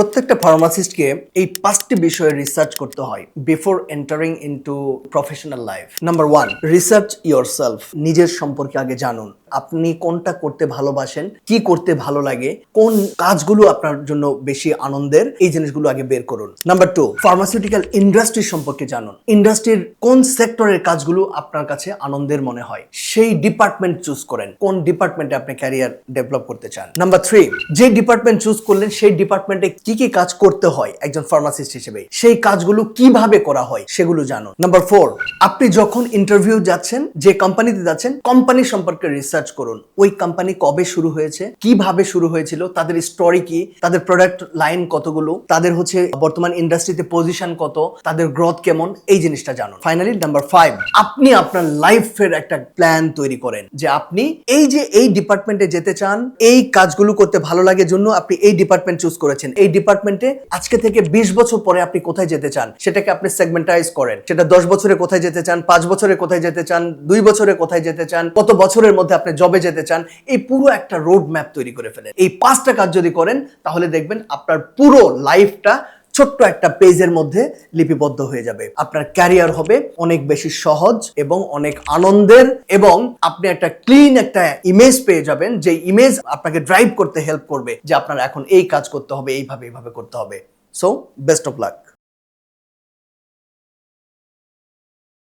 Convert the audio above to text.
প্রত্যেকটা ফার্মাসিস্টকে এই পাঁচটি বিষয়ে রিসার্চ করতে হয় before entering into professional life number one research yourself নিজের সম্পর্কে আগে জানুন। আপনি কোনটা করতে ভালোবাসেন, কি করতে ভালো লাগে, কোন কাজগুলো আপনার জন্য বেশি আনন্দের, এই জিনিসগুলো আগে বের করুন। নাম্বার টু ফার্মাসিউটিক্যাল ইন্ডাস্ট্রি সম্পর্কে জানুন। ইন্ডাস্ট্রির কোন সেক্টরের কাজগুলো আপনার কাছে আনন্দের মনে হয়, সেই ডিপার্টমেন্ট চুজ করেন। কোন ডিপার্টমেন্টে আপনি ক্যারিয়ার ডেভেলপ করতে চান? নাম্বার থ্রি যে ডিপার্টমেন্ট চুজ করলেন, সেই ডিপার্টমেন্টে কি কি কাজ করতে হয় একজন ফার্মাসিস্ট হিসেবে? সেই কাজগুলো কীভাবে করা হয় সেগুলো জানুন। নাম্বার ফোর আপনি যখন ইন্টারভিউ যাচ্ছেন, যে কোম্পানিতে যাচ্ছেন কোম্পানি সম্পর্কে রিসার্চ করুন। ওই কোম্পানি কবে শুরু হয়েছে, কীভাবে শুরু হয়েছিল, তাদের স্টোরি কি, তাদের প্রোডাক্ট লাইন কতগুলো, তাদের হচ্ছে বর্তমান ইন্ডাস্ট্রিতে পজিশন কত, তাদের গ্রোথ কেমন, এই জিনিসটা জানুন। ফাইনালি নাম্বার ফাইভ আপনি আপনার লাইফের একটা প্ল্যান তৈরি করেন, যে আপনি এই যে এই ডিপার্টমেন্টে যেতে চান, এই কাজগুলো করতে ভালো লাগে জন্য আপনি এই ডিপার্টমেন্ট চুজ করেছেন, এই ডিপার্টমেন্টে আজকে থেকে বিশ বছর পরে আপনি কোথায় যেতে চান, সেটাকে আপনি সেগমেন্টাইজ করেন। সেটা দশ বছরে কোথায় যেতে চান, পাঁচ বছরে কোথায় যেতে চান, দুই বছরে কোথায় যেতে চান, কত বছরের মধ্যে আপনি জবে যেতে চান, এই পুরো একটা রোড ম্যাপ তৈরি করে ফেলেন। এই পাঁচটা কাজ যদি করেন, তাহলে দেখবেন আপনার পুরো লাইফটা ছোট্ট একটা পেজের মধ্যে লিপিবদ্ধ হয়ে যাবে। আপনার ক্যারিয়ার হবে অনেক বেশি সহজ এবং অনেক আনন্দের এবং আপনি একটা ক্লিন একটা ইমেজ পেয়ে যাবেন যে ইমেজ আপনাকে ড্রাইভ করতে হেল্প করবে যে আপনার এখন এই কাজ করতে হবে, এইভাবে এইভাবে করতে হবে। So best of luck